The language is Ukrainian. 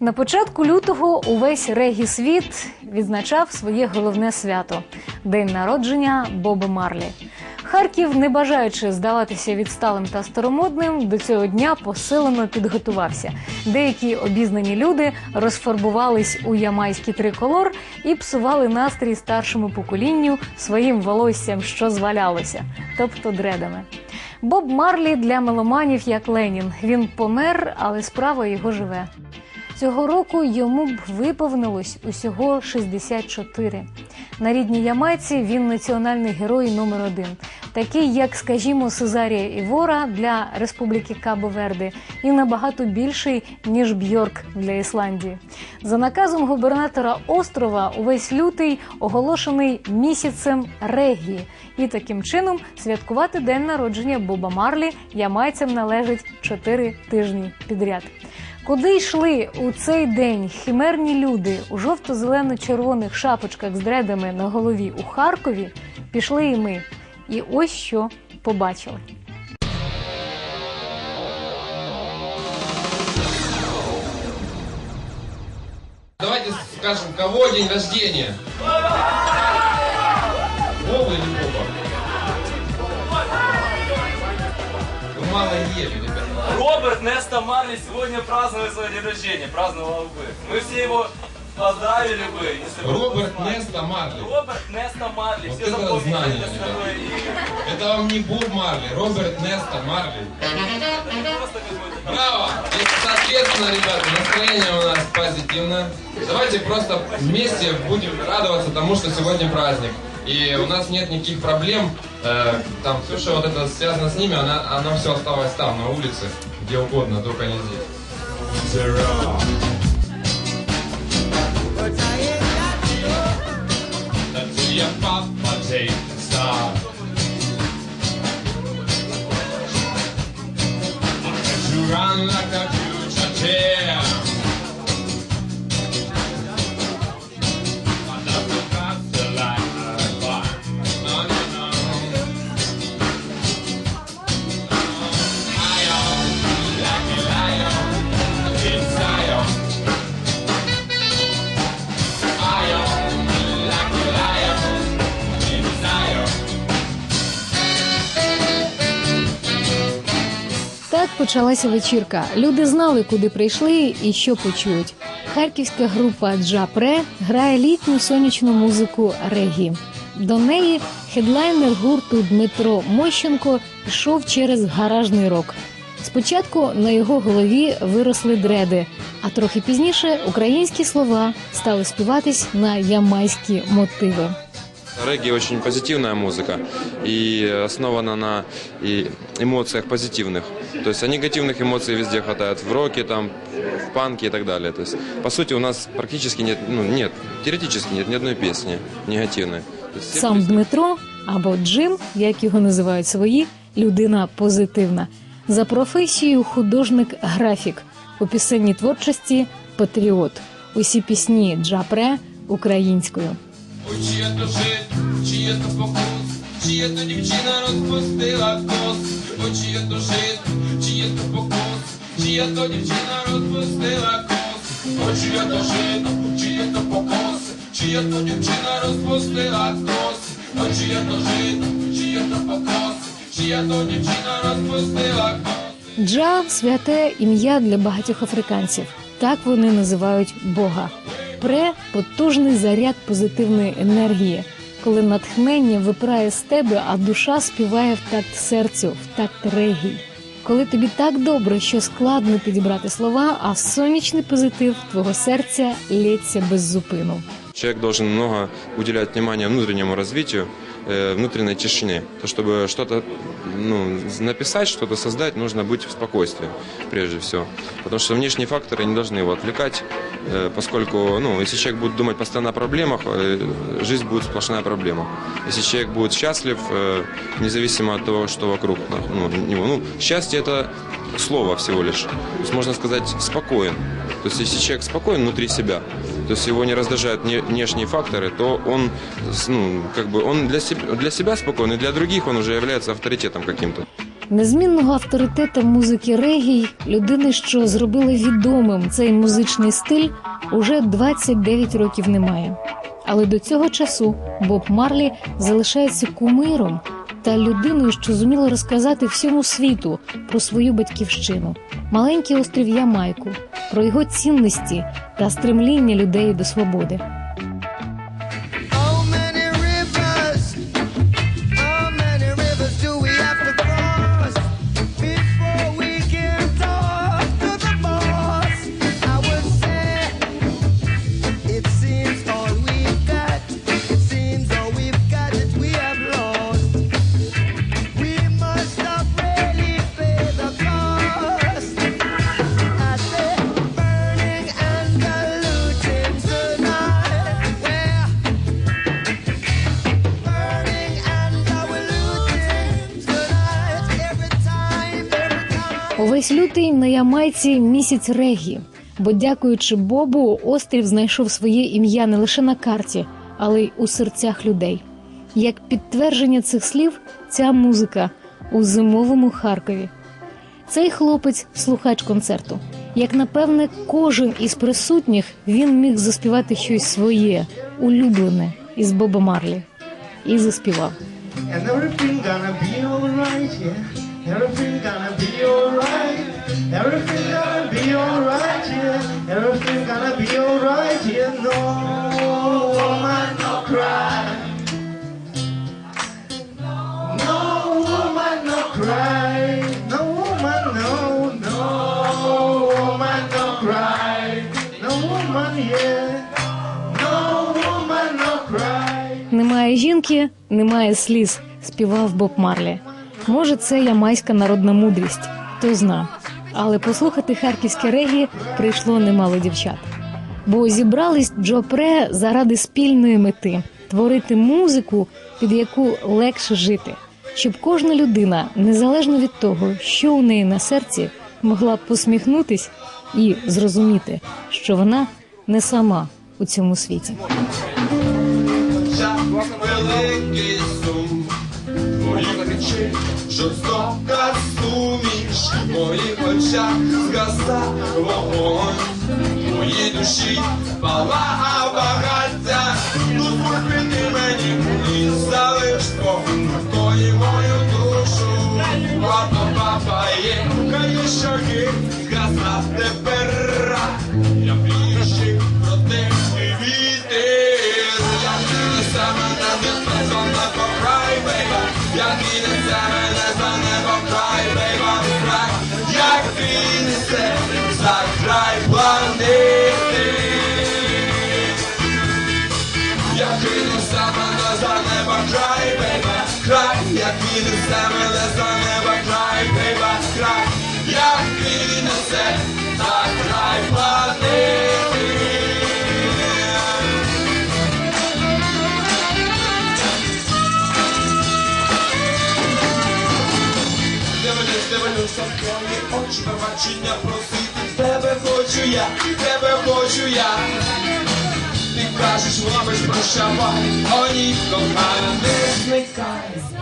На початку лютого увесь регі світ відзначав своє головне свято день народження Боба Марлі. Харків, не бажаючи здаватися відсталим та старомодним, до цього дня посилено підготувався. Деякі обізнані люди розфарбувались у ямайський триколор і псували настрій старшому поколінню своїм волоссям, що звалялося, тобто дредами. Боб Марлі для меломанів як Ленін. Він помер, але справа його живе. Цього року йому б виповнилось усього 64. На рідній Ямайці він національний герой номер один, такий як, скажімо, Сезарія Івора для Республіки Кабо-Верде і набагато більший ніж Бьорк для Ісландії. За наказом губернатора острова увесь лютий оголошений місяцем регії, і таким чином святкувати день народження Боба Марлі ямайцям належить 4 тижні підряд. Куди йшли у цей день химерні люди у жовто-зелено-червоних шапочках з дредами на голові у Харкові, пішли і ми. І ось що побачили. Давайте скажем, кого день рождения? Вова или Боба? Вы мало ели. Роберт Неста Марли сегодня празднует свой день рождения, праздновал бы. Мы все его поздравили бы, если бы... Роберт Неста Марли. Роберт Неста Марли, Вот все это запомнили знание, это ребята. второе имя. Это вам не Боб Марли, Роберт Неста Марли. Это не просто какой-то там... Браво! И, соответственно, ребята, настроение у нас позитивное. Давайте просто вместе будем радоваться тому, что сегодня праздник. И у нас нет никаких проблем. Э, там все, что вот это связано с ними, она, оно все осталось там, на улице, где угодно, только не здесь. your property star. You run like a future chair. почалася вечірка. Люди знали, куди прийшли і що почують. Харківська група Джапре грає літню сонячну музику регі. До неї хедлайнер гурту Дмитро Мощенко йшов через гаражний рок. Спочатку на його голові виросли дреди, а трохи пізніше українські слова стали співатись на ямайські мотиви. Регги очень позитивная музыка и основана на и эмоциях позитивных. То есть а негативных эмоций везде хватает в роке, там, в панке и так далее. То есть, по сути, у нас практически нет, ну, нет, теоретически нет ни одной песни негативной. То есть все Сам песни- Дмитро або Джим, як його називають свої, людина позитивна. За професією художник-графік у пісенній творчості патріот. Усі пісні Джапре українською. Ой, чиє то жит, чиє то покус, чиє то дівчина розпустила кос. Ой, чиє то жит, чиє то покус, чиє то дівчина розпустила кос. Ой, чиє то жит, чиє то покус, чиє то дівчина розпустила кос. Ой, чиє то жит, чиє то покус, чиє то дівчина розпустила кос. Джа святе ім'я для багатьох африканців. Так вони називають Бога. Пре потужний заряд позитивної енергії, коли натхнення випирає з тебе, а душа співає в такт серцю, в такт регій. Коли тобі так добре, що складно підібрати слова, а сонячний позитив твого серця лється без зупину. Человек должен много уделять внимания внутреннему развитию, э, внутренней тишине. То, чтобы что-то ну, написать, что-то создать, нужно быть в спокойствии, прежде всего. Потому что внешние факторы не должны его отвлекать, э, поскольку, ну, если человек будет думать постоянно о проблемах, э, жизнь будет сплошная проблема. Если человек будет счастлив, независимо от того, что вокруг ну, него, ну, счастье это слово всего лишь. То есть можно сказать спокоен. То есть если человек спокоен внутри себя, то есть его не раздражают внешние факторы, то он, ну, как бы, он для, себ- для себя спокоен, для других он уже является авторитетом каким-то. Незмінного авторитета музики регій, людини, що зробили відомим цей музичний стиль, уже 29 років немає. Але до цього часу Боб Марлі залишається кумиром та людиною, що зуміла розказати всьому світу про свою батьківщину, маленький острів Ямайку, про його цінності та стремління людей до свободи. Time. Лютий на Ямайці місяць регі, бо, дякуючи Бобу, острів знайшов своє ім'я не лише на карті, але й у серцях людей. Як підтвердження цих слів, ця музика у зимовому Харкові. Цей хлопець слухач концерту. Як напевне, кожен із присутніх він міг заспівати щось своє, улюблене із Боба Марлі. І заспівав. And everything gonna be alright, yeah. Everything gonna be alright. Yeah. No woman, no cry. No woman, no cry. No woman, no, no woman, no cry. No woman, yeah. Немає жінки, немає сліз, співав Боб Марлі. Може, це ямайська народна мудрість, хто зна. Але послухати харківське регі прийшло немало дівчат. Бо зібрались Джопре заради спільної мети творити музику, під яку легше жити, щоб кожна людина, незалежно від того, що у неї на серці, могла посміхнутись і зрозуміти, що вона не сама у цьому світі. великий очей жорстока суміш, в моїх очах згаса вогонь, в моїй душі палага багаття, тут припини мені і залиш твої мою душу, папа, папа є, конечно, є, згаса тепер, край, як і не се, за край планети. Як і не саме не за небо край, край, як він не саме твої очі, побачення просити тебе хочу я, тебе хочу я. Ти кажеш, ловиш, прощавай, о ні, кохана, не зникай.